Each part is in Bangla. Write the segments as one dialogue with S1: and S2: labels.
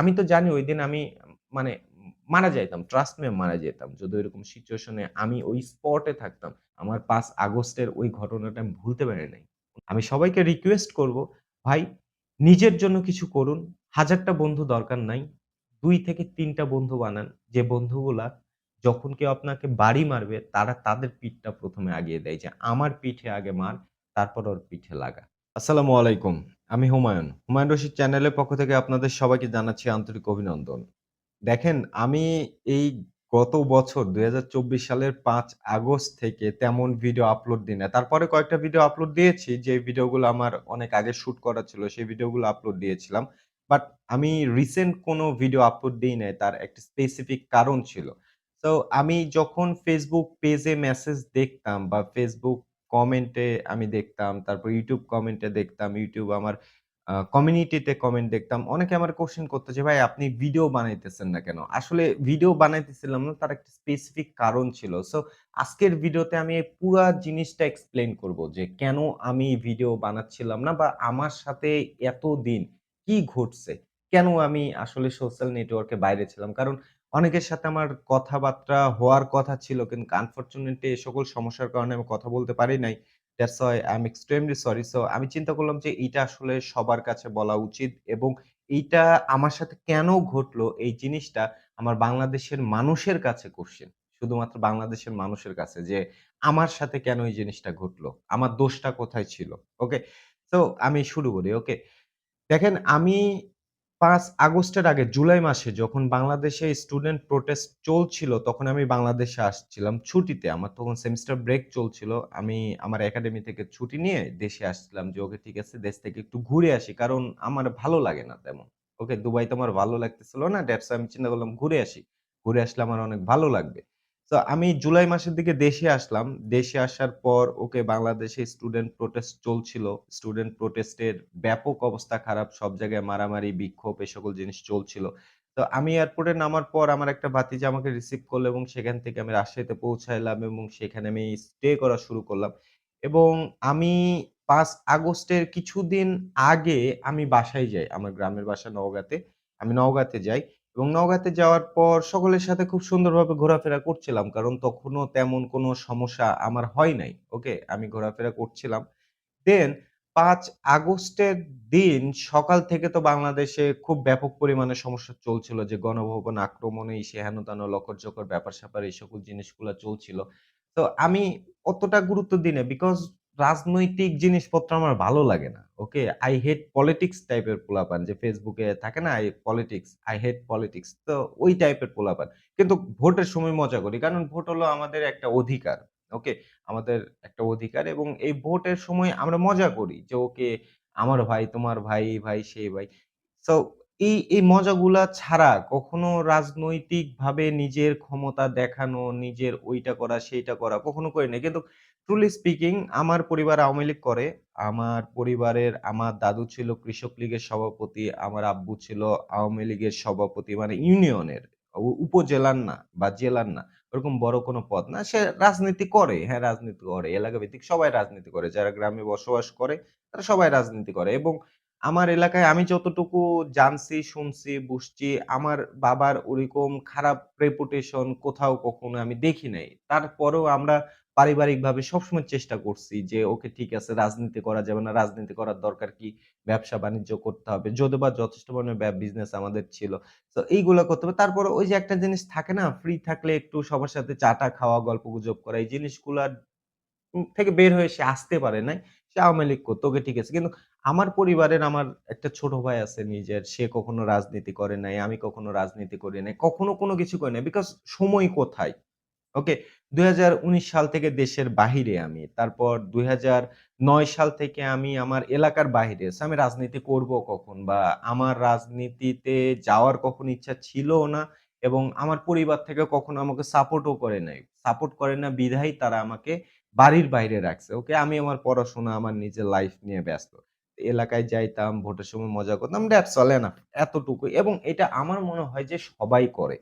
S1: আমি তো জানি ওই দিন আমি মানে মারা যাইতাম। ট্রাস্ট মি মারা যেতাম। যদি ঐরকম সিচুয়েশন আমি ওই স্পটে থাকতাম। আমার ৫ আগস্টের ওই ঘটনাটা আমি ভুলতে পারি নাই। আমি সবাইকে রিকোয়েস্ট করব, ভাই নিজের জন্য কিছু করুন। ১০০০ টা বন্ধু দরকার নাই। দুই থেকে তিনটা বন্ধু বানান। যে বন্ধুগুলা যখন কেউ আপনাকে বাড়ি মারবে তারা তাদের পিঠটা প্রথমে আগিয়ে দেয় যে, "আমার পিঠে আগে মার, তারপর ওর পিঠে লাগা।" আসসালামু আলাইকুম। আমি হুমায়ুন। হুমায়ুন রশিদ চ্যানেলের পক্ষ থেকে আপনাদের সবাইকে জানাচ্ছি আন্তরিক অভিনন্দন। দেখেন, আমি এই গত বছর ২০২৪ সালের পাঁচ আগস্ট থেকে তেমন ভিডিও আপলোড দিই না। তারপরে কয়েকটা ভিডিও আপলোড দিয়েছি, যে ভিডিওগুলো আমার অনেক আগে শুট করা ছিল। সেই ভিডিওগুলো আপলোড দিয়েছিলাম। বাট আমি রিসেন্ট কোনো ভিডিও আপলোড দিই নাই। তার একটা স্পেসিফিক কারণ ছিল। তো আমি যখন ফেসবুক পেজে মেসেজ দেখতাম বা Facebook কমেন্টে আমি দেখতাম, তারপর ইউটিউব কমেন্টে দেখতাম, ইউটিউব আমার কমিউনিটিতে কমেন্ট দেখতাম। অনেকে আমার কোয়েশ্চেন করত যে, "ভাই আপনি ভিডিও বানাইতেছেন না কেন?" আসলে ভিডিও বানাইতেছিলাম না, তার একটা স্পেসিফিক কারণ ছিল। সো আজকের ভিডিওতে আমি এই পুরা জিনিসটা এক্সপ্লেইন করব যে, কেন আমি ভিডিও বানাচ্ছিলাম না বা আমার সাথে এতদিন কি ঘটছে? কেন আমি আসলে সোশ্যাল নেটওয়ার্ক বাইরে ছিলাম? কারণ অনেকের সাথে আমার কথাবার্তা হওয়ার কথা ছিল, কিন্তু আনফরচুনেটলি এই সকল সমস্যার কারণে আমি কথা বলতে পারি নাই। That's why I am extremely sorry. So আমি চিন্তা করলাম যে এটা আসলে সবার কাছে বলা উচিত এবং এইটা আমার সাথে কেন ঘটলো, এই জিনিসটা আমার বাংলাদেশের মানুষের কাছে কোয়েশ্চেন। শুধুমাত্র বাংলাদেশের মানুষের কাছে যে আমার সাথে কেন এই জিনিসটা ঘটলো? আমার দোষটা কোথায় ছিল? ওকে? তো আমি শুরু করি। ওকে? দেখেন, আমি ৫ আগস্টের আগে জুলাই মাসে যখন বাংলাদেশে স্টুডেন্ট প্রোটেস্ট চলছিল, তখন আমি বাংলাদেশে আসছিলাম ছুটিতে। আমার তখন সেমিস্টার ব্রেক চলছিল। আমি আমার একাডেমি থেকে ছুটি নিয়ে দেশে আসছিলাম যে, ওকে ঠিক আছে দেশ থেকে একটু ঘুরে আসি। কারণ আমার ভালো লাগে না তেমন। ওকে? দুবাই তো আমার ভালো লাগতেছিল না। দ্যাটস আমি চিন্তা করলাম ঘুরে আসি। ঘুরে আসলে আমার অনেক ভালো লাগবে। তো আমি জুলাই মাসের দিকে দেশে আসলাম। দেশে আসার পর ওকে বাংলাদেশে স্টুডেন্ট প্রোটেস্ট চলছিল। স্টুডেন্ট প্রোটেস্টের ব্যাপক অবস্থা খারাপ। সব জায়গায় মারামারি, বিক্ষোভ এ সকল জিনিস চলছিল। তো আমি এয়ারপোর্টে নামার পর আমার একটা ভাতিজা আমাকে রিসিভ করল এবং সেখান থেকে আমি রাজশাহীতে পৌঁছাইলাম এবং সেখানে আমি স্টে করা শুরু করলাম। এবং আমি পাঁচ আগস্টের কিছুদিন আগে আমি বাসায় যাই। আমার গ্রামের বাসা নওগাঁতে। আমি নওগাঁতে যাই। এবং নওগাঁতে যাওয়ার পর সকলের সাথে খুব সুন্দরভাবে ঘোরাফেরা করছিলাম। কারণ তখনও তেমন কোনো সমস্যা আমার হয় নাই। ওকে? আমি ঘোরাফেরা করছিলাম। দেন পাঁচ আগস্টের দিন সকাল থেকে তো বাংলাদেশে খুব ব্যাপক পরিমাণে সমস্যা চলছিল যে গণভবন আক্রমণ এই সে হেন-তেন লকর-জকর, ব্যাপার-স্যাপার, এই সকল জিনিসগুলা চলছিল। তো আমি অতটা গুরুত্ব দিই না। বিকজ রাজনৈতিক জিনিসপত্র আমার ভালো লাগে না। ওকে? আই হেট পলিটিক্স টাইপের পোলাপান যে ফেসবুকে থাকে না? I politics, I hate politics. তো ওই টাইপের পোলাপান। কিন্তু ভোটের সময় মজা করি। কারণ ভোট হলো আমাদের একটা অধিকার। ওকে? আমাদের একটা অধিকার এবং এই ভোটের সময় আমরা মজা করি যে, ওকে আমার ভাই, তোমার ভাই, ভাই, সেই ভাই। সো এই, এই মজাগুলা ছাড়া কখনো রাজনৈতিকভাবে নিজের ক্ষমতা দেখানো, নিজের ওইটা করা, সেইটা করা কখনো করি নাই। কিন্তু ট্রুলি স্পিকিং আমার পরিবার আওয়ামী লীগ করে। আমার পরিবারের আমার দাদু ছিল কৃষক লীগের সভাপতি, আমার আব্বু ছিল আওয়ামী লীগের সভাপতি মানে ইউনিয়নের। উপজেলার না বা জেলার না। ওরকম বড় কোনো পদ না। সে রাজনীতি করে। হ্যাঁ, রাজনীতি করে। এলাকা ভিত্তিক সবাই রাজনীতি করে। যারা গ্রামে বসবাস করে তারা সবাই রাজনীতি করে এবং আমার এলাকায় আমি যতটুকু জানছি, শুনছি, বুঝছি আমার বাবার ওরকম খারাপ রেপুটেশন কোথাও কখনো আমি দেখি নাই। তারপরেও আমরা পারিবারিকভাবে সবসময় চেষ্টা করছি যে, ওকে ঠিক আছে রাজনীতি করা যাবে না। রাজনীতি করার দরকার কি? ব্যবসা-বাণিজ্য করতে হবে। যদি বা যথেষ্ট পরিমাণে বিজনেস আমাদের ছিল। তো এইগুলা করতে হবে। তারপরে ওই যে একটা জিনিস থাকে না? ফ্রি থাকলে একটু সবার সাথে চাটা খাওয়া গল্প গুজব করা এই জিনিসগুলার থেকে বের হয়ে সে আসতে পারে নাই। সে আওয়ামী লীগ করতো। ওকে ঠিক আছে। কিন্তু আমার পরিবারের আমার একটা ছোট ভাই আছে নিজের। সে কখনো রাজনীতি করে নাই। আমি কখনো রাজনীতি করি নাই। কখনো কোনো কিছু করি নাই। বিকজ সময় কোথায়? ওকে? ২০১৯ সাল থেকে দেশের বাহিরে আমি। তারপর ২০০৯ সাল থেকে আমি আমার এলাকার বাহিরে। আমি রাজনীতি করব কখন? বা আমার রাজনীতিতে যাওয়ার কখনো ইচ্ছা ছিল না এবং আমার পরিবার থেকে কখনো আমাকে সাপোর্টও করে নাই। সাপোর্ট করে না বিধায় তারা আমাকে বাড়ির বাইরে রাখছে। ওকে? আমি আমার পড়াশোনা, আমার নিজের লাইফ নিয়ে ব্যস্ত। এলাকায় যাইতাম, ভোটের সময় মজা করতাম। দ্যাটস চলে না এতটুকুই এবং এটা আমার মনে হয় যে সবাই করে।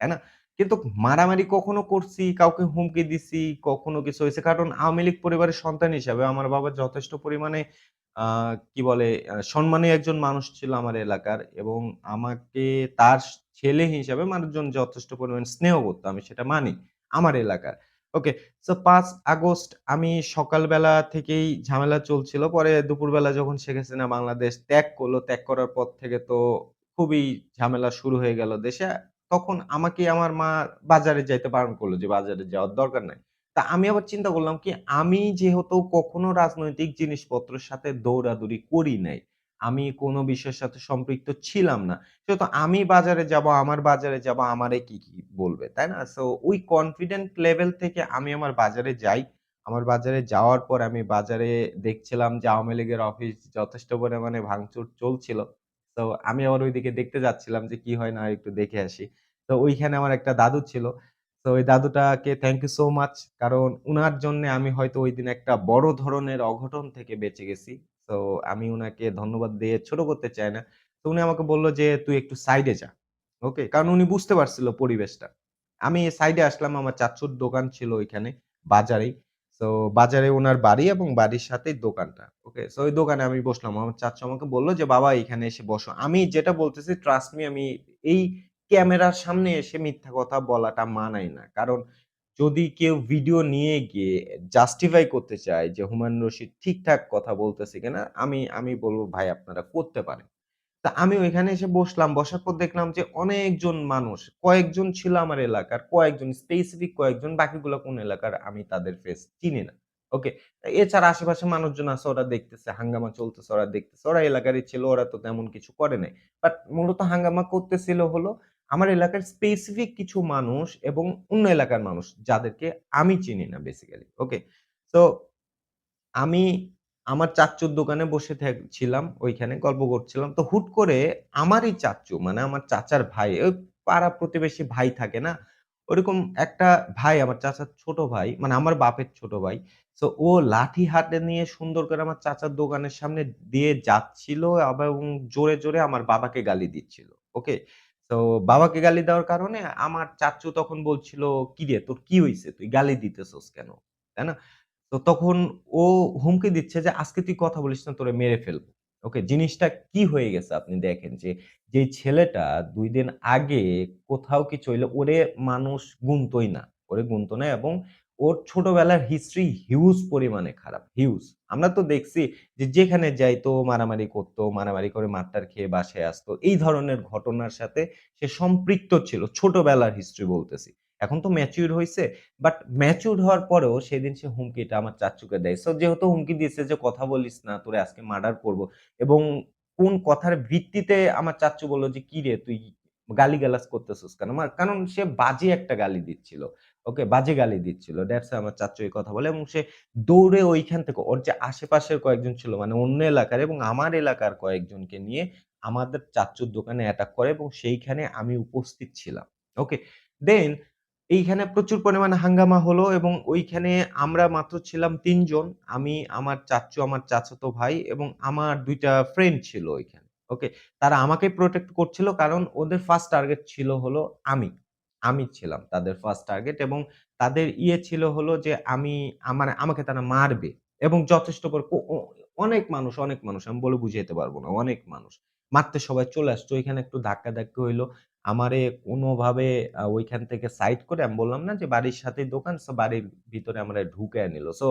S1: তাই না? কিন্তু মারামারি কখনো করছি, কাউকে হুমকি দিছি, কখনো কিছু হয়েছে কারণ আওয়ামী লীগ পরিবারের সন্তান হিসাবে আমার বাবা যথেষ্ট পরিমাণে কি বলে আ সম্মানী একজন মানুষ ছিল আমার এলাকার এবং আমাকে তার ছেলে হিসাবে মানুষজন যথেষ্ট পরিমাণ স্নেহ করতো আমি সেটা মানি। আমার এলাকার। ওকে। সো পাঁচ আগস্ট আমি সকালবেলা থেকেই ঝামেলা চলছিল। পরে দুপুরবেলা যখন শেখ হাসিনা বাংলাদেশ ত্যাগ করল ত্যাগ করার পর থেকে তো খুবই ঝামেলা শুরু হয়ে গেল দেশে। তখন আমাকে আমার মা বাজারে যাইতে বারণ করল যে, "বাজারে যাওয়ার দরকার নাই।" তা আমি আবার চিন্তা করলাম কি আমি যেহেতু কখনো রাজনৈতিক জিনিসপত্রের সাথে দৌড়াদৌড়ি করি নাই। আমি কোনো বিষয়ের সাথে সম্পৃক্ত ছিলাম না। সেহেতু আমি বাজারে যাব, আমার বাজারে যাব, আমারে কি, কি বলবে, তাই না? সো ওই কনফিডেন্ট লেভেল থেকে আমি আমার বাজারে যাই। আমার বাজারে যাওয়ার পর আমি বাজারে দেখছিলাম যে আওয়ামী লীগের অফিস যথেষ্ট পরিমাণে ভাঙচুর চলছিল। তো আমি আবার ঐদিকে দেখতে যাচ্ছিলাম যে কি হয় না একটু দেখে আসি। তো ওইখানে আমার একটা দাদু ছিল। তো ওই দাদুটাকে থ্যাংক ইউ সো মাচ। কারণ উনার জন্য আমি হয়তো ওই দিন একটা বড় ধরনের অঘটন থেকে বেঁচে গেছি। তো আমি উনাকে ধন্যবাদ দিয়ে ছোট করতে চাই না। তো উনি আমাকে বলল যে, "তুই একটু সাইডে যা।" ওকে? কারণ উনি বুঝতে পারছিল পরিবেশটা। আমি সাইডে আসলাম। আমার চাচ্চুর দোকান ছিল ওইখানে বাজারেই। সো বাজারে ওনার বাড়ি এবং বাড়ির সাথে দোকানটা। ওকে? সো ওই দোকানে আমি বসলাম। আমার চাচ্চু আমাকে বলল যে, "বাবা এখানে এসে বসো।" আমি যেটা বলতেছি ট্রাস্ট মি আমি এই ক্যামেরার সামনে এসে মিথ্যা কথা বলাটা মানাই না। কারণ যদি কেউ ভিডিও নিয়ে গিয়ে জাস্টিফাই করতে চায় যে হুমায়ূন রশিদ ঠিকঠাক কথা বলতেছে কিনা, আমি আমি বলব ভাই আপনারা করতে পারেন। তা আমি ওইখানে এসে বসলাম। বসার পর দেখলাম যে অনেকজন মানুষ, কয়েকজন ছিল আমার এলাকার, কয়েকজন স্পেসিফিক কয়েকজন, বাকিগুলা কোন এলাকার আমি তাদের ফেস চিনি না। ওকে? এছাড়া আশেপাশে মানুষজন আছে ওরা দেখতেছে, হাঙ্গামা চলতেছে, ওরা দেখতেছে। ওরা এলাকারই ছিল, ওরা তো তেমন কিছু করে নাই। বাট মূলত হাঙ্গামা করতেছিল হলো আমার এলাকার স্পেসিফিক কিছু মানুষ এবং অন্য এলাকার মানুষ যাদেরকে আমি চিনি না বেসিক্যালি। ওকে? তো আমি আমার চাচ্চুর দোকানে বসে ছিলাম ওইখানে গল্প করছিলাম। তো হুট করে আমারই চাচ্চু মানে আমার চাচার ভাই, ওই পাড়া প্রতিবেশী ভাই থাকে না? ওরকম একটা ভাই আমার চাচার ছোট ভাই, মানে আমার বাপের ছোট ভাই। তো ও লাঠি হাতে নিয়ে সুন্দর করে আমার চাচার দোকানের সামনে দিয়ে যাচ্ছিল এবং জোরে, জোরে আমার বাবাকে গালি দিচ্ছিল। ওকে? তো বাবাকে গালি দেওয়ার কারণে আমার চাচু তখন বলছিল, কি রে তোর কি হয়েছে তুই গালি দিতেছস কেন?" তাই না? তো তখন ও হুমকি দিচ্ছে যে, "আজকে তুই কথা বলিস না, তোরে মেরে ফেলব।" ওকে? জিনিসটা কি হয়ে গেছে আপনি দেখেন যে, যেই ছেলেটা দুই দিন আগে কোথাও কিছু হইলে ওরে মানুষ গুনতই না। ওরে গুনতো না এবং ওর ছোটবেলার হিস্ট্রি হিউজ পরিমাণে খারাপ, হিউজ। আমরা তো দেখছি যে যেখানে যাইতো মারামারি করতো, মারামারি করে মার-টার খেয়ে বাসায় আসতো। এই ধরনের ঘটনার সাথে সে সম্পৃক্ত ছিল। ছোটবেলার হিস্ট্রি বলতেছি। এখন তো ম্যাচিউর হয়েছে বাট ম্যাচিউরড হওয়ার পরেও সেদিন সে হুমকিটা আমার চাচ্চুকে দেয়। সো যেহেতু হুমকি দিয়েছে যে, "কথা বলিস না, তোরে আজকে মার্ডার করব" এবং কোন কথার ভিত্তিতে আমার চাচু বলল যে, কি রে তুই গালিগালাজ করতেছিস কেন?" মা কারণ সে বাজে একটা গালি দিচ্ছিল। ওকে? বাজে গালি দিচ্ছিল। হোয়াই আমার চাচ্চু এই কথা বলে এবং সে দৌড়ে ওইখান থেকে ওর যে আশেপাশের কয়েকজন ছিল মানে অন্য এলাকার এবং আমার এলাকার কয়েকজনকে নিয়ে আমাদের চাচুর দোকানে অ্যাটাক করে এবং সেইখানে আমি উপস্থিত ছিলাম। ওকে? দেন এইখানে প্রচুর পরিমাণে হাঙ্গামা হলো এবং ওইখানে আমরা মাত্র ছিলাম ৩ জন। আমি, আমার চাচ্চু, আমার চাচাতো ভাই এবং আমার ২ টা ফ্রেন্ড ছিল ওইখানে। ওকে? তারা আমাকে প্রটেক্ট করছিল কারণ ওদের ফার্স্ট টার্গেট ছিল হলো আমি। আমি ছিলাম তাদের ফার্স্ট টার্গেট এবং তাদের ইয়ে ছিল হলো যে আমি মানে আমাকে তারা মারবে এবং যথেষ্ট পর অনেক মানুষ, অনেক মানুষ আমি বলে বুঝাইতে পারব না। অনেক মানুষ। মারতে সবাই চলে আসছে। ওইখানে একটু ধাক্কাধাক্কি হইল। আমারে কোনোভাবে ওইখান থেকে সাইড করে আমি বললাম না যে বাড়ির সাথেই দোকান, সো বাড়ির ভিতরে আমারে ঢুকাইয়া নিল। সো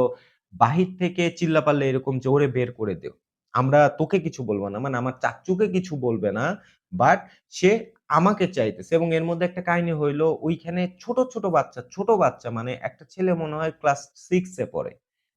S1: বাহির থেকে চিল্লাপাল্লা এরকম "ওরে বের করে দেও। আমরা তোকে কিছু বলব না।" মানে আমার চাচ্চুকে কিছু বলবে না। বাট সে আমাকে চাইতেছে এবং এর মধ্যে একটা কাহিনী হইল ওইখানে ছোট, ছোট বাচ্চা, ছোট বাচ্চা মানে একটা ছেলে মনে হয় ক্লাস 6 এ পড়ে।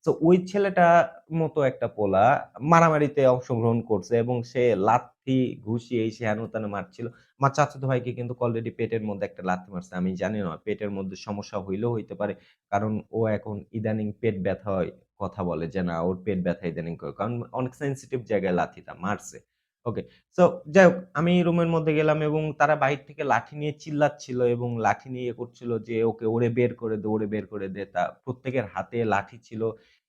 S1: সো ওই ছেলেটা মতো একটা পোলা মারামারিতে অংশগ্রহণ করছে এবং সে লাথি, ঘুষি এই সে হেন-তেন মারছিল। আমার চাচাতো ভাইকে কিন্তু অলরেডি পেটের মধ্যে একটা লাথি মারছে। আমি জানি না পেটের মধ্যে সমস্যা হইলেও হইতে পারে। কারণ ও এখন ইদানিং পেট ব্যথা হয় কথা বলে যে, না ওর পেট ব্যথা ইদানিং করে। কারণ অনেক সেনসিটিভ জায়গায় লাথিটা মারছে। ওকে। সো যাই হোক আমি রুমের মধ্যে গেলাম এবং তারা বাহির থেকে লাঠি নিয়ে চিল্লাচ্ছিল এবং লাঠি নিয়ে ইয়ে করছিল যে, "ওকে ওরে বের করে দে, ওরে বের করে দে।" তা প্রত্যেকের হাতে লাঠি ছিল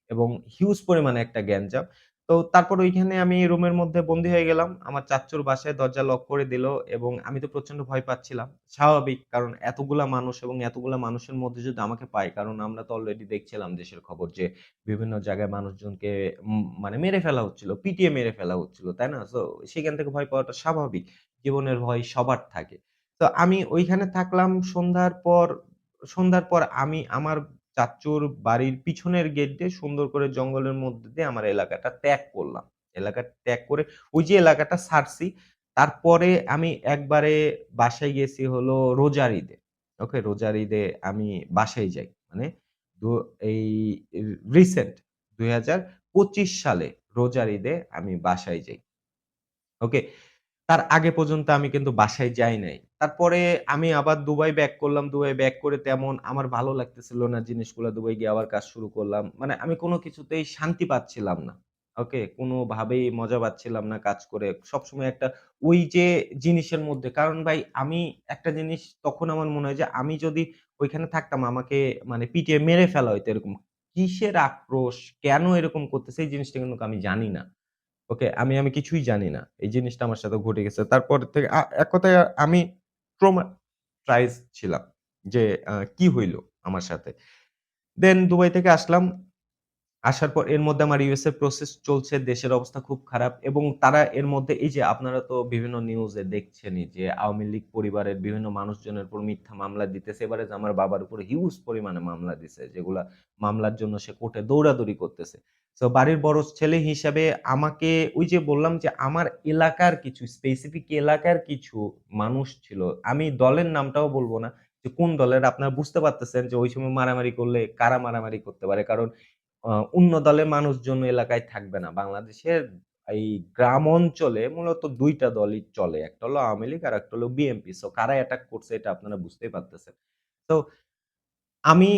S1: এবং হিউজ পরিমাণে একটা গ্যাঞ্জাম। তো তারপর ওইখানে আমি রুমের মধ্যে বন্দী হয়ে গেলাম। আমার চাচ্চুর বাসায় দরজা লক করে দিল এবং আমি তো প্রচণ্ড ভয় পাচ্ছিলাম। স্বাভাবিক কারণ এতগুলা মানুষ এবং এতগুলা মানুষের মধ্যে যদি আমাকে পায় কারণ আমরা তো অলরেডি দেখছিলাম দেশের খবর যে বিভিন্ন জায়গায় মানুষজনকে মানে মেরে ফেলা হচ্ছিল, পিটিয়ে মেরে ফেলা হচ্ছিল, তাই না? তো সেখান থেকে ভয় পাওয়াটা স্বাভাবিক। জীবনের ভয় সবার থাকে। তো আমি ওইখানে থাকলাম সন্ধ্যার পর সন্ধ্যার পর আমি আমার চাচ্চুর বাড়ির পিছনের গেট দিয়ে সুন্দর করে জঙ্গলের মধ্যে দিয়ে আমার এলাকাটা ত্যাগ করলাম। এলাকা ত্যাগ করে ওই যে এলাকাটা ছাড়ছি, তারপরে আমি একবারে বাসায় গেছি হলো রোজার ঈদে। ওকে? রোজার ঈদে আমি বাসায় যাই। মানে এই রিসেন্ট ২০২৫ সালে রোজার ঈদে আমি বাসায় যাই। ওকে? তার আগে পর্যন্ত আমি কিন্তু বাসায় যাই নাই। তারপরে আমি আবার দুবাই ব্যাক করলাম। দুবাই ব্যাক করে তেমন আমার ভালো লাগতেছিল না জিনিসগুলো, দুবাই গিয়ে আবার কাজ শুরু করলাম। মানে আমি কোনো কিছুতেই শান্তি পাচ্ছিলাম না। ওকে? কোনভাবেই মজা পাচ্ছিলাম না কাজ করে। সবসময় একটা ওই যে জিনিসের মধ্যে কারণ ভাই, আমি একটা জিনিস তখন আমার মনে হয় যে আমি যদি ওইখানে থাকতাম, আমাকে মানে পিটিয়ে মেরে ফেলা হইতো এরকম। কিসের আক্রোশ? কেন এরকম করতেছে? এই জিনিসটা কিন্তু আমি জানি না। ওকে? আমি আমি কিছুই জানি না। এই জিনিসটা আমার সাথে ঘটে গেছে। তারপর থেকে এক কথায় আমি traumatized ছিলাম যে কি হইল আমার সাথে। দেন দুবাই থেকে আসলাম। আসার পর এর মধ্যে আমার ইউএস এর প্রসেস চলছে। দেশের অবস্থা খুব খারাপ এবং তারা এর মধ্যে, এই যে আপনারা তো বিভিন্ন নিউজে দেখছেনই যে, আওয়ামী লীগ পরিবারের বিভিন্ন মানুষজনের উপর মিথ্যা মামলা দিতেছে। এবারে যে আমার বাবার উপর হিউজ পরিমাণে মামলা দিছে। যেগুলা মামলার জন্য সে কোর্টে দৌড়াদৌড়ি করতেছে। সো বাড়ির বড় ছেলে হিসাবে আমাকে ওই যে বললাম যে আমার এলাকার কিছু স্পেসিফিক এলাকার কিছু মানুষ ছিল। আমি দলের নামটাও বলব না যে কোন দলের, আপনারা বুঝতে পারতেছেন যে ওই সময় মারামারি করলে কারা মারামারি করতে পারে। কারণ অন্য দলের মানুষজন এলাকায় থাকবে না। বাংলাদেশের এই গ্রাম অঞ্চলে মূলত দুইটা দলই চলে। একটা হলো আওয়ামী লীগ আর একটা হলো বিএনপি। সো কারা অ্যাটাক করছে এটা আপনারা বুঝতেই পারতেছেন। তো আমি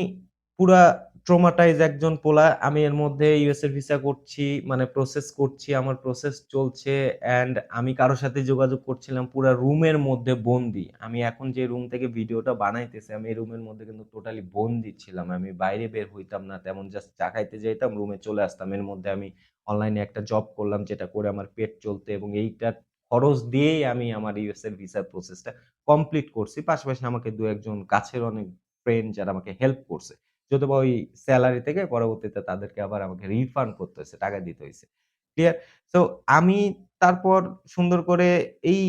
S1: পুরা traumatized একজন পোলা। আমি এর মধ্যে ইউএস এর ভিসা করছি, মানে প্রসেস করছি। আমার প্রসেস চলছে অ্যান্ড আমি কারোর সাথে যোগাযোগ করছিলাম পুরা রুমের মধ্যে বন্দী। আমি এখন যে রুম থেকে ভিডিওটা বানাইতেছি আমি এই রুমের মধ্যে কিন্তু টোটালি বন্দী ছিলাম। আমি বাইরে বের হইতাম না। তেমন জাস্ট চা খাইতে যাইতাম, রুমে চলে আসতাম। এর মধ্যে আমি অনলাইনে একটা জব করলাম যেটা করে আমার পেট চলতে এবং এইটার খরচ দিয়েই আমি আমার ইউএস এর ভিসার প্রসেসটা কমপ্লিট করছি। পাশাপাশি আমাকে দু একজন কাছের অনেক ফ্রেন্ড যারা আমাকে হেল্প করছে। যদিওবা ওই স্যালারি থেকে পরবর্তীতে তাদেরকে আবার আমাকে রিফান্ড করতে হয়েছে টাকা দিতে হয়েছে ক্লিয়ার? সো আমি তারপর সুন্দর করে এই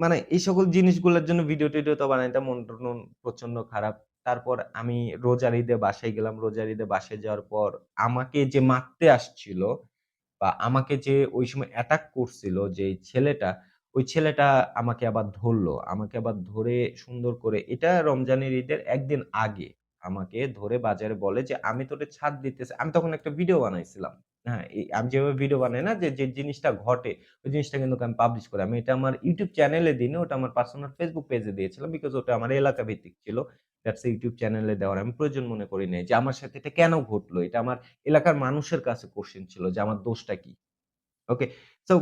S1: মানে এই সকল জিনিসগুলোর জন্য ভিডিও-টিডিও তো বানাইতাম। মন-টন প্রচণ্ড খারাপ। তারপর আমি রোজার ঈদে বাসায় গেলাম। রোজার ঈদে বাসায় যাওয়ার পর আমাকে যে মারতে আসছিল বা আমাকে যে ওই সময় অ্যাটাক করছিল যেই ছেলেটা, ওই ছেলেটা আমাকে আবার ধরলো আমাকে আবার ধরে সুন্দর করে এটা রমজানের ঈদের একদিন আগে আমাকে ধরে বাজারে বলে যে, "আমি তোরে ছাড় দিতেছি।" আমি তখন একটা ভিডিও বানাইছিলাম। হ্যাঁ? আমি যেভাবে ভিডিও বানাই না যে, যে জিনিসটা ঘটে ওই জিনিসটা কিন্তু আমি পাবলিশ করি। আমি এটা আমার YouTube চ্যানেলে দিইনি। ওটা আমার পার্সোনাল Facebook পেজে দিয়েছিলাম। বিকজ ওটা আমার এলাকা ভিত্তিক ছিল। দ্যাটস YouTube চ্যানেলে দেওয়ার আমি প্রয়োজন মনে করি নাই যে আমার সাথে এটা কেন ঘটলো? এটা আমার এলাকার মানুষের কাছে কোয়েশ্চেন ছিল যে আমার দোষটা কি? ওকে? সো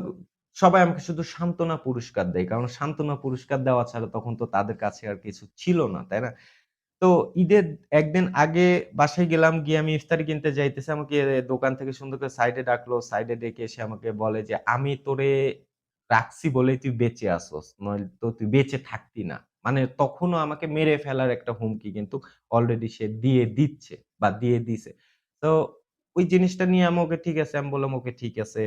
S1: সবাই আমাকে শুধু সান্ত্বনা পুরস্কার দেয়। কারণ সান্ত্বনা পুরস্কার দেওয়া ছাড়া তখন তো তাদের কাছে আর কিছু ছিল না, তাই না? তো ঈদের একদিন আগে বাসায় গেলাম, গিয়ে আমি ইফতারি কিনতে যাইতেছি। আমাকে দোকান থেকে সুন্দর করে সাইডে ডাকলো। সাইডে ডেকে এসে আমাকে বলে যে, "আমি তোরে রাখছি বলে তুই বেঁচে আসোস নয় তো তুই বেঁচে থাকতি না।" মানে তখনও আমাকে মেরে ফেলার একটা হুমকি কিন্তু অলরেডি সে দিয়ে দিচ্ছে বা দিয়ে দিছে। তো ওই জিনিসটা নিয়ে আমি ওকে ঠিক আছে আমি বললাম, "ওকে ঠিক আছে।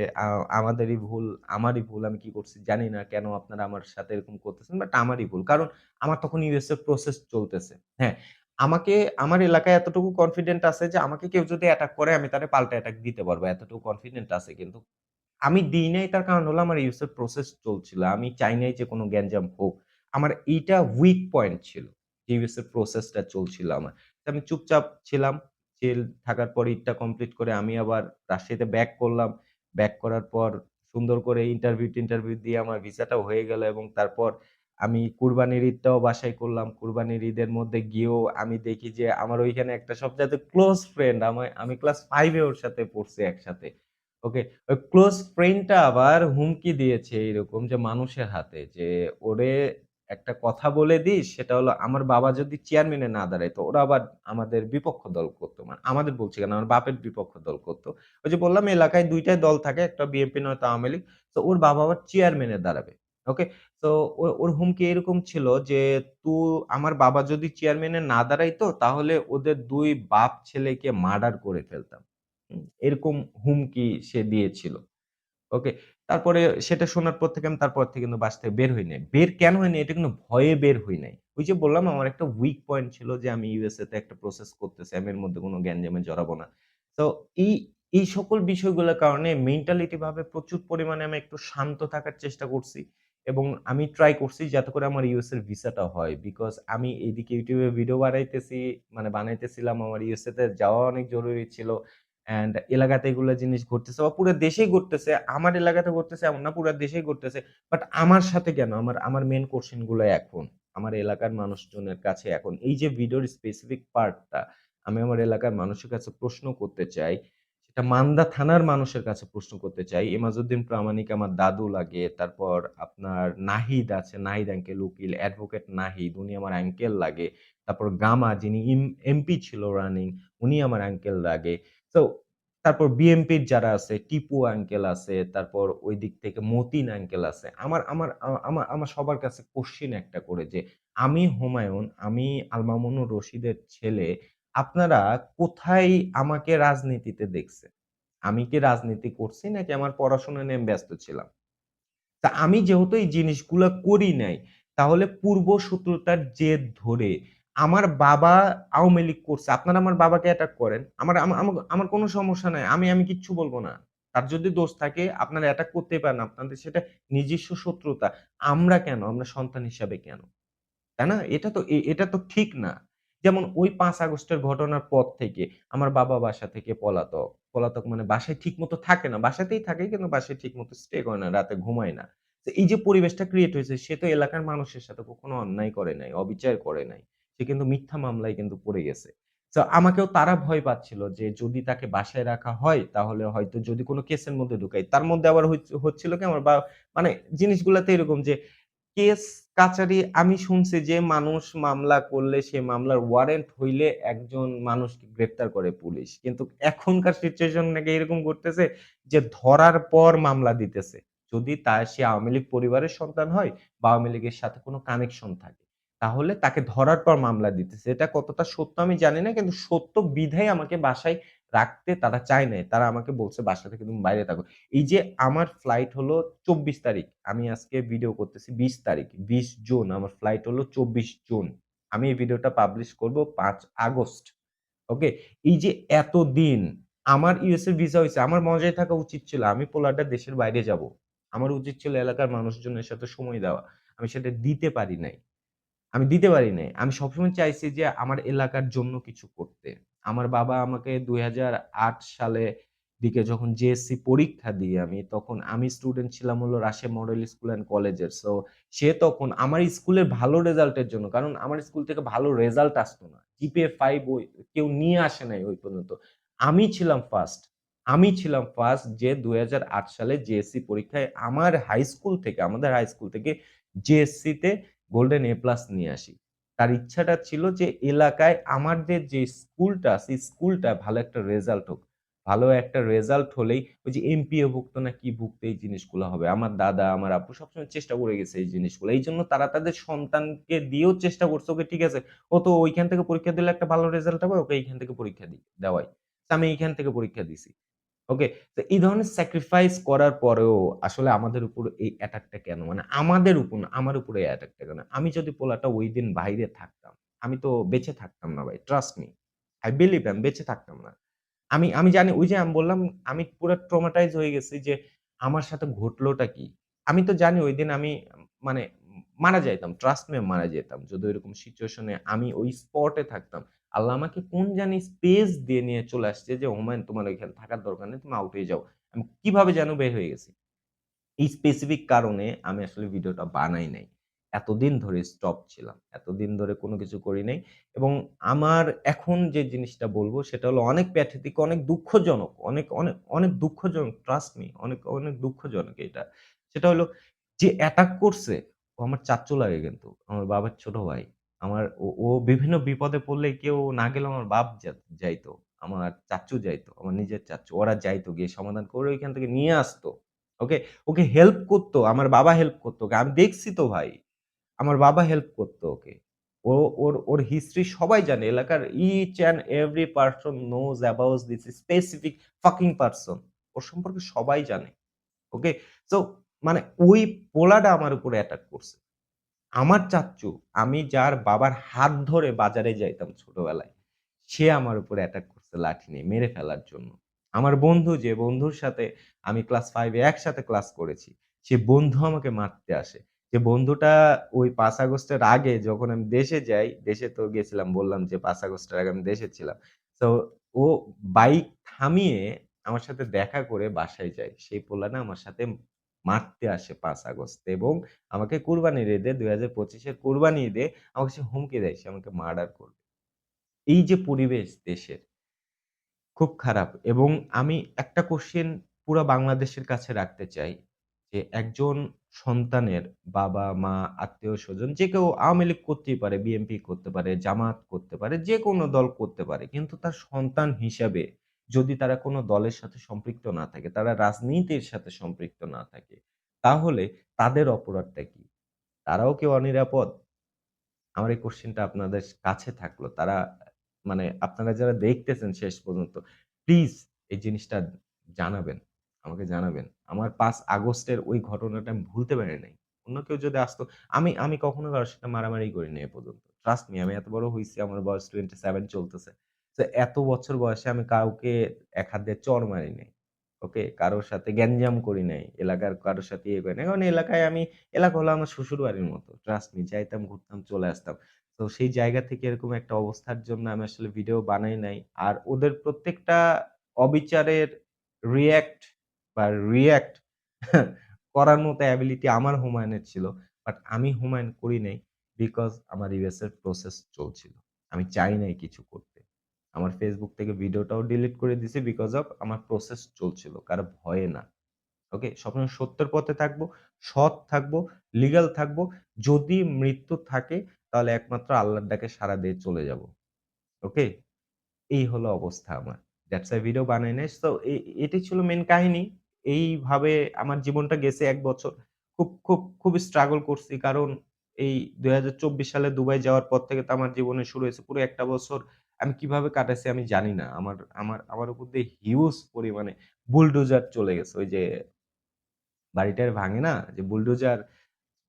S1: আমাদেরই ভুল, আমারই ভুল। আমি কি করছি জানি না। কেন আপনারা আমার সাথে এরকম করতেছেন? বাট আমারই ভুল।" কারণ আমার তখন ইউএস এর প্রসেস চলতেছে। হ্যাঁ? আমাকে আমার এলাকায় এতটুকু কনফিডেন্ট আছে যে আমাকে কেউ যদি অ্যাটাক করে আমি তারে পাল্টা অ্যাটাক দিতে পারব। এতটুকু কনফিডেন্ট আছে কিন্তু আমি দিই নাই তার কারণ হলো আমার ইউএস এর প্রসেস চলছিল। আমি চাই নাই যে কোনো গ্যাঞ্জাম হোক। আমার এইটা উইক পয়েন্ট ছিল। ইউএস এর প্রসেসটা চলছিল আমার। আমি চুপচাপ ছিলাম। চিল থাকার পর ঈদটা কমপ্লিট করে আমি আবার রাজশাহীতে ব্যাক করলাম। ব্যাক করার পর সুন্দর করে ইন্টারভিউ-টিন্টারভিউ দিয়ে আমার ভিসাটাও হয়ে গেল এবং তারপর আমি কুরবানির ঈদটাও বাসায় করলাম। কুরবানির ঈদের মধ্যে গিয়েও আমি দেখি যে আমার ওইখানে একটা সবচাইতে ক্লোজ ফ্রেন্ড আমায়, আমি ক্লাস ফাইভে ওর সাথে পড়ছি একসাথে। ওকে? ওই ক্লোজ ফ্রেন্ডটা আবার হুমকি দিয়েছে এইরকম যে মানুষের হাতে যে ওরে একটা কথা বলে দিই, সেটা হলো আমার বাবা যদি চেয়ারম্যানে না দাঁড়াইতো ওরা আবার আমাদের বিপক্ষ দল করতো। মানে আমাদের বলছি কেন, আমার বাপের বিপক্ষ দল করতো। ওই যে বললাম, এলাকায় দুইটাই দল থাকে, একটা বিএনপি নয়তো আওয়ামী লীগ। তো ওর বাবা আবার চেয়ারম্যানে দাঁড়াবে। ওকে? তো ওর হুমকি এরকম ছিল যে, তু, আমার বাবা যদি চেয়ারম্যানে না দাঁড়াইতো, তাহলে ওদের দুই বাপ ছেলেকে মার্ডার করে ফেলতাম। এরকম হুমকি সে দিয়েছিল। ওকে। তারপরে সেটা শোনার পর থেকে আমি তারপর থেকে কিন্তু বাসা থেকে বের হই নাই। বের কেন হই নাই? এটা কিন্তু ভয়ে বের হই নাই। ওই যে বললাম আমার একটা উইক পয়েন্ট ছিল যে আমি ইউএসএ তে একটা প্রসেস করতেছি। আমি এর মধ্যে কোনো জ্ঞান গ্যাঞ্জামে জড়াবো না। তো এই, এই সকল বিষয়গুলোর কারণে মেন্টালিটি ভাবে প্রচুর পরিমাণে আমি একটু শান্ত থাকার চেষ্টা করছি। এবং আমি ট্রাই করছি যাতে করে আমার ইউএস এর ভিসাটা হয়। বিকজ আমি এইদিকে ইউটিউবে ভিডিও বানাইতেছি, মানে বানাইতেছিলাম। আমার ইউএসএ তে যাওয়া অনেক জরুরি ছিল। অ্যান্ড এলাকাতে এগুলো জিনিস ঘটতেছে বা পুরো দেশেই ঘটতেছে। আমার এলাকাতে ঘটতেছে এমন না, পুরো দেশেই ঘটতেছে। বাট আমার সাথে কেন? আমার, আমার মেন কোয়েশ্চেনগুলো এখন। আমার এলাকার মানুষজনের কাছে এখন এই যে ভিডিওর স্পেসিফিক পার্টটা আমি আমার এলাকার মানুষের কাছে প্রশ্ন করতে চাই। সেটা মান্দা থানার মানুষের কাছে প্রশ্ন করতে চাই। এমাজউদ্দিন প্রামাণিক আমার দাদু লাগে। তারপর আপনার নাহিদ আছে, নাহিদ আঙ্কেল উকিল, অ্যাডভোকেট নাহিদ উনি আমার আঙ্কেল লাগে। তারপর গামা যিনি এমপি ছিল রানিং উনি আমার আঙ্কেল লাগে। সো তারপর বিএনপির যারা আছে টিপু আঙ্কেল আছে, তারপর ওই দিক থেকে মতিন আঙ্কেল আছে। আমার আমার আ আমা আমার সবার কাছে কোয়েশ্চেন একটা করে যে আমি হুমায়ুন আমি আল মামুনুর রশিদের ছেলে। আপনারা কোথায় আমাকে রাজনীতিতে দেখছেন? আমি কি রাজনীতি করছি নাকি আমার পড়াশোনা নিয়ে ব্যস্ত ছিলাম? তা আমি যেহেতু এই জিনিসগুলা করি নাই, তাহলে পূর্ব শত্রুতার জেদ ধরে আমার বাবা আওয়ামী লীগ করছে। আপনারা আমার বাবাকে অ্যাটাক করেন। আমার আমা আমা আমার কোনো সমস্যা নাই। আমি আমি কিচ্ছু বলব না। তার যদি দোষ থাকে আপনারা অ্যাটাক করতে পারেন। আপনাদের সেটা নিজস্ব শত্রুতা। আমরা কেন? আমরা সন্তান হিসাবে কেন? তাই না? এটা তো এটা তো ঠিক না। যেমন ওই পাঁচ আগস্টের ঘটনার পর থেকে আমার বাবা বাসা থেকে পলাতক। পলাতক মানে বাসায় ঠিকমতো থাকে না। বাসাতেই থাকে কিন্তু বাসায় ঠিকমতো স্টে করে না। রাতে ঘুমায় না। এই যে পরিবেশটা ক্রিয়েট হয়েছে সে তো এলাকার মানুষের সাথে কখনো অন্যায় করে নাই, অবিচার করে নাই। সে কিন্তু মিথ্যা মামলায় কিন্তু পড়ে গেছে। সো আমাকেও তারা ভয় পাচ্ছিল যে যদি তাকে বাসায় রাখা হয়, তাহলে হয়তো যদি কোন কেসের মধ্যে ঢুকাই। তার মধ্যে আবার হচ্ছিল কি আমার বা মানে জিনিসগুলাতে এরকম যে, কেস কাচারি আমি শুনছি যে মানুষ মামলা করলে সে মামলার ওয়ারেন্ট হইলে একজন মানুষকে গ্রেপ্তার করে পুলিশ। কিন্তু এখনকার সিচুয়েশন নাকি এরকম করতেছে যে ধরার পর মামলা দিতেছে। যদি তার সে আওয়ামী লীগ পরিবারের সন্তান হয় বা আওয়ামী লীগের সাথে কোনো কানেকশন থাকে। তাহলে তাকে ধরার পর মামলা দিতেছে। এটা কতটা সত্য আমি জানি না। কিন্তু সত্য বিধায় আমাকে বাসায় রাখতে তারা চায় নাই। তারা আমাকে বলছে, বাসা থেকে তুমি বাইরে থাকো। এই যে আমার ফ্লাইট হলো ২৪ তারিখ। আমি আজকে ভিডিও করতেছি ২০ তারিখ। ২০ জুন, আমার ফ্লাইট হলো ২৪ জুন। আমি এই ভিডিওটা পাবলিশ করব পাঁচ আগস্ট। ওকে? এই যে এত দিন আমার ইউএস এর ভিসা হয়েছে, আমার মজায় থাকা উচিত ছিল। আমি পোলারটা দেশের বাইরে যাব। আমার উচিত ছিল এলাকার মানুষজনের সাথে সময় দেওয়া। আমি সেটা দিতে পারি নাই। আমি দিতে পারি নাই। আমি সবসময় চাইছি যে আমার এলাকার জন্য কিছু করতে। আমার বাবা আমাকে ২০০৮ সালে দিকে যখন জেএসসি পরীক্ষা দিই আমি, তখন আমি স্টুডেন্ট ছিলাম হলো রাজশাহী মডেল স্কুল অ্যান্ড কলেজের। সো সে তখন আমার স্কুলের ভালো রেজাল্টের জন্য, কারণ আমার স্কুল থেকে ভালো রেজাল্ট আসতো না। জিপিএ ফাইভ ওই কেউ নিয়ে আসে নাই ওই পর্যন্ত। আমি ছিলাম ফার্স্ট। আমি ছিলাম ফার্স্ট যে ২০০৮ সালে জেএসসি পরীক্ষায় আমার হাই স্কুল থেকে, আমাদের হাই স্কুল থেকে জেএসসি তে গোল্ডেন এ প্লাস নিয়ে আসি। তার ইচ্ছাটা ছিল যে এলাকায় আমাদের যে স্কুলটা সেই স্কুলটা ভালো একটা রেজাল্ট হোক। ভালো একটা রেজাল্ট হলেই ওই যে এমপিও ভুক্ত না কি ভুক্ত এই জিনিসগুলো হবে। আমার দাদা, আমার আপু সবসময় চেষ্টা করে গেছে এই জিনিসগুলো। এই জন্য তারা তাদের সন্তানকে দিয়েও চেষ্টা করছে, ওকে ঠিক আছে। ও তো ওইখান থেকে পরীক্ষা দিলে একটা ভালো রেজাল্ট হবে, ওকে এইখান থেকে পরীক্ষা দি দেওয়াই। আমি এইখান থেকে পরীক্ষা দিছি। ওকে? তো এই ধরনের স্যাক্রিফাইস করার পরেও আসলে আমাদের উপর এই অ্যাটাকটা কেন? মানে আমাদের উপর আমার উপরে এই অ্যাটাকটা কেন? আমি যদি পোলাটা ওই দিন বাইরে থাকতাম, আমি তো বেঁচে থাকতাম না ভাই। Trust me. I believe আমি বেঁচে থাকতাম না। আমি আমি জানি ওই যে আমি বললাম আমি পুরো ট্রমাটাইজ হয়ে গেছি যে আমার সাথে ঘটলোটা কি? আমি তো জানি ওই দিন আমি মানে মারা যাইতাম। ট্রাস্ট মে মারা যেতাম যদি ঐরকম সিচুয়েশন আমি ওই স্পটে থাকতাম। আল্লাহ আমাকে কোন জানি স্পেস দিয়ে নিয়ে চলে আসছে যে, "হুমায়ূন তোমার ওইখানে থাকার দরকার নেই। তুমি আউট হয়ে যাও।" আমি কীভাবে যেন বের হয়ে গেছি। এই স্পেসিফিক কারণে আমি আসলে ভিডিওটা বানাই নাই। এতদিন ধরে স্টপ ছিলাম। এতদিন ধরে কোনো কিছু করি নাই। এবং আমার এখন যে জিনিসটা বলব সেটা হলো অনেক প্যাথেটিক, অনেক দুঃখজনক। অনেক, অনেক, অনেক দুঃখজনক ট্রাস্ট মি অনেক, অনেক দুঃখজনক এটা। সেটা হলো যে অ্যাটাক করছে ও আমার চাচ্চু লাগে কিন্তু। আমার বাবার ছোট ভাই। আমার ও বিভিন্ন বিপদে পড়লে কেউ না গেলেও আমার বাপ যাইতো। আমার চাচু যাইতো। আমার নিজের চাচু, ওরা যাইতো গিয়ে সমাধান করে ওইখান থেকে নিয়ে আসতো। ওকে? ওকে হেল্প করতো। আমার বাবা হেল্প করতো ওকে। আমি দেখছি তো ভাই। আমার বাবা হেল্প করতো ওকে। ও, ওর ওর হিস্ট্রি সবাই জানে। এলাকার each and every person knows about this specific fucking person ওর সম্পর্কে সবাই জানে। ওকে? সো মানে ওই পোলাটা আমার উপরে অ্যাটাক করছে। আমার চাচ্চু, আমি যার বাবার হাত ধরে বাজারে যাইতাম ছোটবেলায়, সে আমার উপরে অ্যাটাক করছে লাঠি নিয়ে মেরে ফেলার জন্য। আমার বন্ধু যে বন্ধুর সাথে আমি ক্লাস 5 এ একসাথে ক্লাস করেছি, সে বন্ধু আমাকে মারতে আসে। যে বন্ধুটা ওই পাঁচ আগস্টের আগে যখন আমি দেশে যাই, দেশে তো গেছিলাম বললাম যে পাঁচ আগস্টের আগে আমি দেশে ছিলাম। তো ও বাইক থামিয়ে আমার সাথে দেখা করে বাসায় যায়। সেই পোলাটা আমার সাথে মারতে আসে পাঁচ আগস্ট এবং আমাকে কুরবানির ঈদে দুই হাজার পঁচিশের কুরবানি ঈদে আমাকে সে হুমকি দেয় সে আমাকে মার্ডার করবে। এই যে পরিবেশ দেশের খুব খারাপ এবং আমি একটা কোয়েশ্চেন পুরা বাংলাদেশের কাছে রাখতে চাই যে একজন সন্তানের বাবা-মা, আত্মীয় স্বজন যে কেউ আওয়ামী লীগ করতেই পারে, বিএনপি করতে পারে, জামাত করতে পারে, যে কোনো দল করতে পারে। কিন্তু তার সন্তান হিসাবে যদি তারা কোনো দলের সাথে সম্পৃক্ত না থাকে, তারা রাজনীতির সাথে সম্পৃক্ত না থাকে, তাহলে তাদের অপরাধটা কি? তারাও কেউ অনিরাপদ? আমার এই কোশ্চেনটা আপনাদের কাছে থাকল। তারা মানে আপনারা যারা দেখতেছেন শেষ পর্যন্ত প্লিজ এই জিনিসটা জানাবেন। আমাকে জানাবেন। আমার পাঁচ আগস্টের ওই ঘটনাটা আমি ভুলতে পারি নাই। অন্য কেউ যদি আসতো আমি আমি কখনো কারও সাথে মারামারি করিনি এ পর্যন্ত। ট্রাস্ট মি আমি এত বড় হয়েছি আমার বয়স 27 চলতেছে। তো এত বছর বয়সে আমি কাউকে এক হাত চড় মারি নাই। ওকে? কারোর সাথে গ্যাঞ্জাম করি নাই। এলাকার কারোর সাথে ইয়ে করি নাই। কারণ এলাকায় আমি এলাকা হলো আমার শ্বশুরবাড়ির মতো। ট্রাস্ট মি যাইতাম, ঘুরতাম, চলে আসতাম। তো সেই জায়গা থেকে এরকম একটা অবস্থার জন্য আমি আসলে ভিডিও বানাই নাই। আর ওদের প্রত্যেকটা অবিচারের রিঅ্যাক্ট বা রিঅ্যাক্ট করার মতো অ্যাবিলিটি আমার হুমায়ূনের ছিল। বাট আমি হুমায়ূন করি নাই বিকজ আমার ইউএসএর প্রসেস চলছিল। আমি চাই নাই কিছু করতে। আমার Facebook থেকে ভিডিওটাও ডিলিট করে দিছি বিকজ অফ আমার প্রসেস চলছিল। কারও ভয়ে না। ওকে? সবসময় সত্যের পথে থাকব, সৎ থাকব, লিগ্যাল থাকব। যদি মৃত্যু থাকে তাহলে একমাত্র আল্লাহর ডাকে সাড়া দিয়ে চলে যাব। ওকে? এই হলো অবস্থা আমার। দ্যাটস আই ভিডিও বানাই নাই। সো এ এটাই ছিল মেন কাহিনী। এইভাবে আমার জীবনটা গেছে এক বছর। খুব, খুব, খুব স্ট্রাগল করছি। কারণ এই ২০২৪ সালে দুবাই যাওয়ার পর থেকে তো আমার জীবনে শুরু হয়েছে। পুরো একটা বছর আমি কীভাবে কাটাইছি আমি জানি না। আমার আমার আমার উপর দিয়ে হিউজ পরিমাণে বুলডোজার চলে গেছে। ওই যে বাড়ি-টাড়ি ভাঙে না? যে বুলডোজার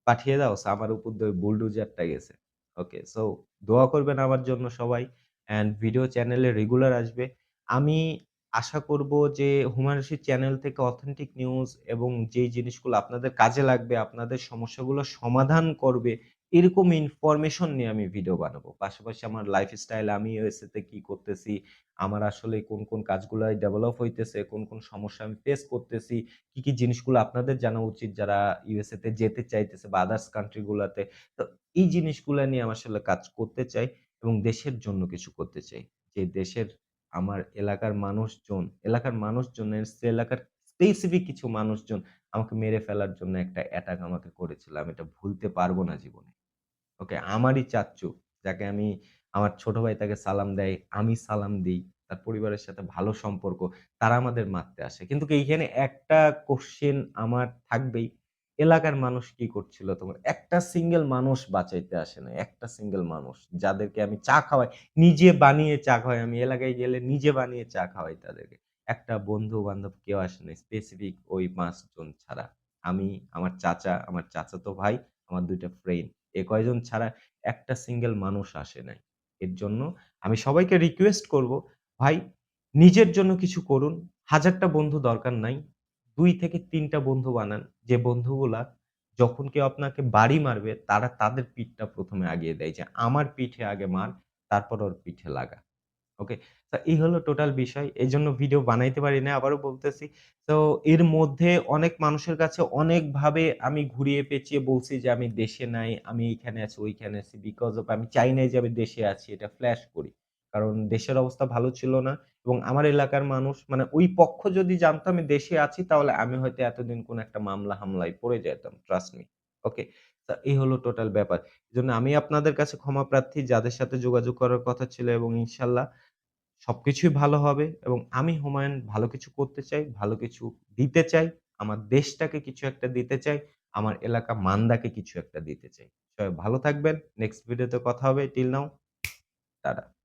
S1: পাঠিয়ে দাও। আমার উপর দিয়ে বুলডোজারটা গেছে। ওকে? সো দোয়া করবেন আমার জন্য সবাই। অ্যান্ড ভিডিও চ্যানেলে রেগুলার আসবে। আমি আশা করব যে হুমায়ূন রশিদ চ্যানেল থেকে অথেন্টিক নিউজ এবং যেই জিনিসগুলো আপনাদের কাজে লাগবে, আপনাদের সমস্যাগুলো সমাধান করবে, এরকম ইনফরমেশন নিয়ে আমি ভিডিও বানাবো। পাশাপাশি আমার লাইফস্টাইল আমি ইউএসএ তে কি করতেছি, আমার আসলে কোন, কোন কাজগুলাই ডেভেলপ হইতেছে, কোন, কোন সমস্যা আমি ফেস করতেছি, কি, কি জিনিসগুলো আপনাদের জানা উচিত যারা ইউএসএতে যেতে চাইতেছে বা আদার্স কান্ট্রিগুলোতে তো এই জিনিসগুলো নিয়ে আমি আসলে কাজ করতে চাই এবং দেশের জন্য কিছু করতে চাই। যে দেশের আমার এলাকার মানুষজন, এলাকার মানুষজনের এলাকার স্পেসিফিক কিছু মানুষজন আমাকে মেরে ফেলার জন্য একটা অ্যাটাক আমাকে করেছিল। আমি এটা ভুলতে পারব না জীবনে। ওকে? আমারই চাচ্চু, যাকে আমি আমার ছোট ভাই তাকে সালাম দেয়, আমি সালাম দিই তার পরিবারের সাথে ভালো সম্পর্ক। তারা আমাদের মারতে আসে। কিন্তু এইখানে একটা কোশ্চেন আমার থাকবেই। এলাকার মানুষ কি করছিল তোমার? একটা সিঙ্গেল মানুষ বাঁচাইতে আসে না একটা সিঙ্গেল মানুষ। যাদেরকে আমি চা খাওয়াই, নিজে বানিয়ে চা খাওয়াই। আমি এলাকায় গেলে নিজে বানিয়ে চা খাওয়াই তাদেরকে। একটা বন্ধু-বান্ধব কেউ আসে না স্পেসিফিক ওই পাঁচজন ছাড়া। আমি, আমার চাচা, আমার চাচাতো ভাই, আমার দুইটা ফ্রেন্ড। এ কয়জন ছাড়া একটা সিঙ্গেল মানুষ আসে নাই। এর জন্য আমি সবাইকে রিকোয়েস্ট করব, ভাই নিজের জন্য কিছু করুন। ১০০০ টা বন্ধু দরকার নাই। দুই থেকে তিনটা বন্ধু বানান। যে বন্ধুগুলা যখন কেউ আপনাকে বাড়ি মারবে তারা তাদের পিঠটা প্রথমে আগিয়ে দেয় যে, "আমার পিঠে আগে মার, তারপর ওর পিঠে লাগা।" ওকে? তো এই হলো টোটাল বিষয়। এই জন্য ভিডিও বানাইতে পারি না। আবারও বলতেছি। তো এর মধ্যে অনেক মানুষের কাছে অনেকভাবে আমি ঘুরিয়ে পেঁচিয়ে বলছি যে, "আমি দেশে নাই, আমি এইখানে আছি, ওইখানে আছি।" বিকজ অফ আমি চাই নাই যে আমি দেশে আছি। এটা ফ্ল্যাশ করি। কারণ দেশের অবস্থা ভালো ছিল না এবং আমার এলাকার মানুষ মানে ওই পক্ষ যদি জানতো আমি দেশে আছি তাহলে আমি হয়তো এতদিন কোন একটা মামলা-হামলায় পড়ে যেতাম ট্রাস্ট মি। ওকে? এই হলো টোটাল ব্যাপার। এজন্য আমি আপনাদের কাছে ক্ষমা প্রার্থী যাদের সাথে যোগাযোগ করার কথা ছিল এবং ইনশাআল্লাহ সবকিছুই ভালো হবে এবং আমি হুমায়ুন ভালো কিছু করতে চাই, ভালো কিছু দিতে চাই। আমার দেশটাকে কিছু একটা দিতে চাই। আমার এলাকা মান্দাকে কিছু একটা দিতে চাই। সবাই ভালো থাকবেন। নেক্সট ভিডিওতে কথা হবে। Till now tata.